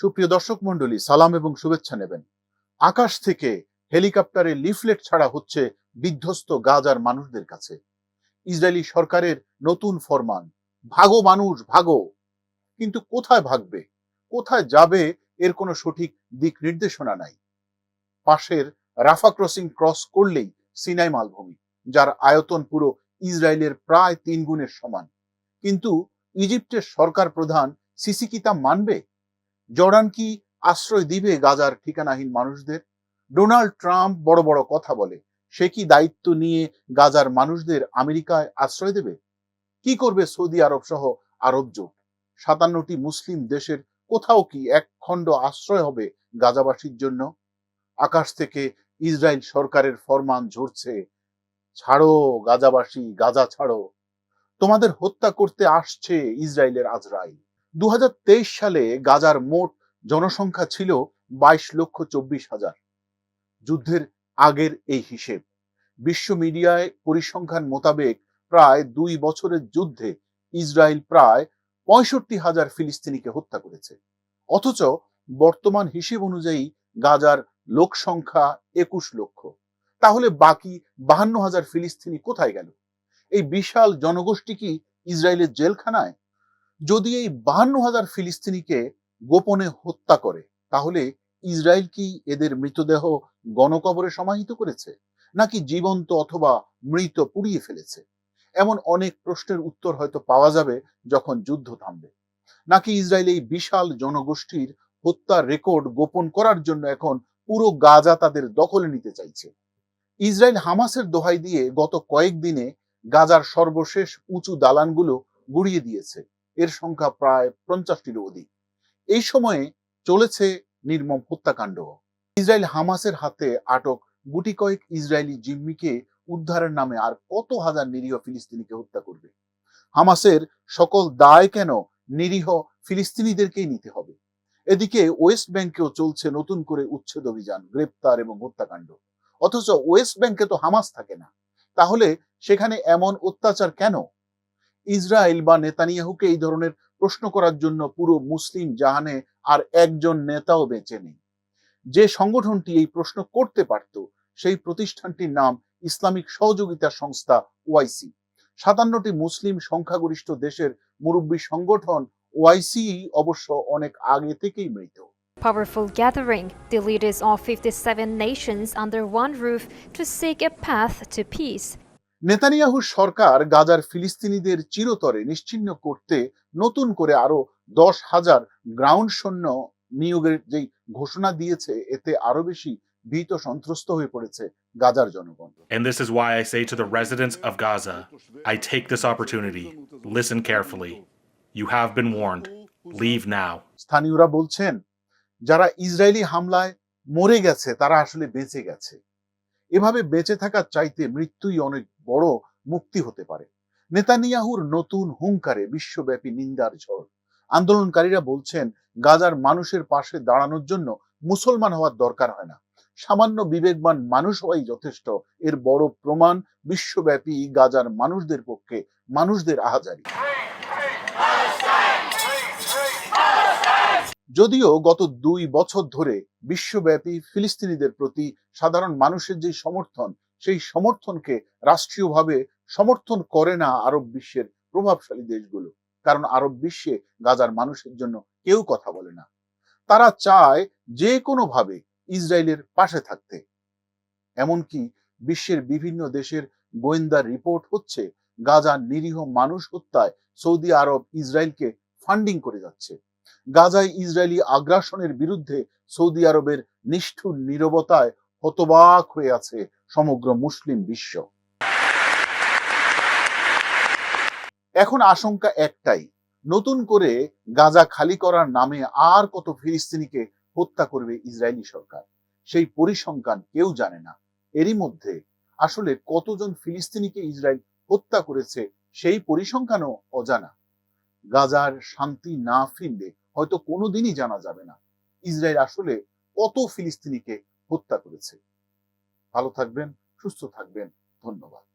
সুপ্রিয় দর্শক মন্ডলী সালাম এবং শুভেচ্ছা নেবেন। আকাশ থেকে হেলিকপ্টারে লিফলেট ছাড়া হচ্ছে বিধ্বস্ত গাজার মানুষদের কাছে। ইসরায়েলি সরকারের নতুন ফরমান, ভাগো মানুষ, ভাগো। কিন্তু কোথায় ভাগবে? কোথায় যাবে? এর কোনো সঠিক দিক নির্দেশনা নাই। পাশের রাফা ক্রসিং ক্রস করলেই সিনাই মালভূমি, যার আয়তন পুরো ইসরায়েলের প্রায় তিন গুণের সমান। কিন্তু ইজিপ্টের সরকার প্রধান সিসি কি তা মানবে? জর্ডান কি আশ্রয় দিবে গাজার ঠিকানাহীন মানুষদের? ডোনাল্ড ট্রাম্প বড় বড় কথা বলে, সে কি দায়িত্ব নিয়ে গাজার মানুষদের আমেরিকায় আশ্রয় দেবে? কি করবে সৌদি আরব সহ আরব জোট? সাতান্নটি মুসলিম দেশের কোথাও কি এক খণ্ড আশ্রয় হবে গাজাবাসীর জন্য? আকাশ থেকে ইসরায়েল সরকারের ফরমান ঝরছে, ছাড়ো গাজাবাসী, গাজা ছাড়ো। তোমাদের হত্যা করতে আসছে ইসরায়েলের আজরাইল। দু হাজার তেইশ সালে গাজার মোট জনসংখ্যা ছিল বাইশ লক্ষ চব্বিশ হাজার। যুদ্ধের আগের এই হিসেব। বিশ্ব মিডিয়ায় পরিসংখ্যান মোতাবেক প্রায় দুই বছরের যুদ্ধে ইসরায়েল প্রায় পঁয়ষট্টি হাজার ফিলিস্তিনিকে হত্যা করেছে। অথচ বর্তমান হিসেব অনুযায়ী গাজার লোক সংখ্যা একুশ লক্ষ। তাহলে বাকি বাহান্ন হাজার ফিলিস্তিনি কোথায় গেল? এই বিশাল জনগোষ্ঠী কি ইসরায়েলের জেলখানায়? যদি এই বাহান্ন হাজার ফিলিস্তিনিকে গোপনে হত্যা করে, তাহলে ইসরায়েল কি এদের মৃতদেহ গণকবরে সমাহিত করেছে? নাকি জীবন্ত অথবা মৃত পুড়িয়ে ফেলেছে? এমন অনেক প্রশ্নের উত্তর হয়তো পাওয়া যাবে যখন যুদ্ধ থামবে। নাকি ইসরায়েল এই বিশাল জনগোষ্ঠীর হত্যার রেকর্ড গোপন করার জন্য এখন পুরো গাজা তাদের দখলে নিতে চাইছে? ইসরায়েল হামাসের দোহাই দিয়ে গত কয়েকদিনে গাজার সর্বশেষ উঁচু দালানগুলো গুড়িয়ে দিয়েছে। এর সংখ্যা প্রায় পঞ্চাশটিরও অধিক। এই সময়ে চলেছে নির্মম হত্যাকাণ্ড। ইসরায়েল হামাসের হাতে আটক গুটি কয়েক ইসরায়েলি জিম্মিকে উদ্ধারের নামে আর কত হাজার নিরীহ ফিলিস্তিনিকে হত্যা করবে? হামাসের সকল দায় কেন নিরীহ ফিলিস্তিনিদেরকেই নিতে হবে? এদিকে ওয়েস্ট ব্যাংকেও চলছে নতুন করে উচ্ছেদ অভিযান, গ্রেপ্তার এবং হত্যাকাণ্ড। অথচ ওয়েস্ট ব্যাংকে তো হামাস থাকে না। তাহলে সেখানে এমন অত্যাচার কেন? ইসরায়েল বা নেতানিয়াহুকে এই ধরনের প্রশ্ন করার জন্য পুরো মুসলিম জাহানে আর একজন নেতাও বেঁচে নেই যে সংগঠনটি এই প্রশ্ন করতে পারত সেই প্রতিষ্ঠানটির নাম ইসলামিক সহযোগিতা সংস্থা ওয়াইসি সাতান্নটি মুসলিম সংখ্যাগরিষ্ঠ দেশের মুরব্বী সংগঠন ওয়াইসি অবশ্য অনেক আগে থেকেই মৃত Powerful gathering, the leaders of 57 nations under one roof to seek a path to peace. নেতানিয়াহুর সরকার গাজার ফিলিস্তিনিদের চিরতরে নিশ্চিহ্ন করতে নতুন করে আরও দশ হাজার গ্রাউন্ড সৈন্য নিয়োগের যেই ঘোষণা দিয়েছে এতে আরও বেশি ভীত সন্ত্রস্ত হয়ে পড়েছে গাজার জনগণ And this is why I say to the residents of Gaza, I take this opportunity. Listen carefully. You have been warned. Leave now. স্থানীয়রা বলছেন যারা ইসরায়েলি হামলায় মরে গেছে তারা আসলে বেঁচে গেছে এভাবে বেঁচে থাকার চাইতে মৃত্যুই অনেক বড় মুক্তি হতে পারে। নেতানিয়াহুর নতুন হুঙ্কারে বিশ্বব্যাপী নিন্দার ঝড়। আন্দোলনকারীরা বলছেন, গাজার মানুষের পাশে দাঁড়ানোর জন্য মুসলমান হওয়ার দরকার হয় না। সামান্য বিবেকবান মানুষ হওয়াই যথেষ্ট। এর বড় প্রমাণ বিশ্বব্যাপী গাজার মানুষদের পক্ষে মানুষদের আহাজারি। যদিও গত দুই বছর ধরে বিশ্বব্যাপী ফিলিস্তিনিদের প্রতি সাধারণ মানুষের যে সমর্থন, সেই সমর্থনকে রাষ্ট্রীয়ভাবে সমর্থন করে না আরব বিশ্বের প্রভাবশালী দেশগুলো। কারণ আরব বিশ্বে গাজার মানুষের জন্য কেউ কথা বলে না। তারা চায় যে কোনো ভাবে ইসরায়েলের পাশে থাকতে। এমনকি বিশ্বের বিভিন্ন দেশের গোয়েন্দা রিপোর্ট হচ্ছে গাজার নিরীহ মানুষ হত্যায় সৌদি আরব ইসরায়েলকে ফান্ডিং করে যাচ্ছে। গাজায় ইসরায়েলি আগ্রাসনের বিরুদ্ধে সৌদি আরবের নিষ্ঠুর নীরবতায় হতবাক হয়ে আছে সমগ্র মুসলিম বিশ্ব। এখন আশঙ্কা একটাই, নতুন করে গাজা খালি করার নামে আর কত ফিলিস্তিনিকে হত্যা করবে ইসরায়েলি সরকার, সেই পরিসংখ্যান কেউ জানে না। এরই মধ্যে আসলে কতজন ফিলিস্তিনিকে ইসরায়েল হত্যা করেছে সেই পরিসংখ্যানও অজানা। গাজার শান্তি না ফিরলে হয়তো কোনোদিনই জানা যাবে না। ইসরায়েল আসলে কত ফিলিস্তিনিকে হত্যা করেছে। ভালো থাকবেন, সুস্থ থাকবেন। ধন্যবাদ।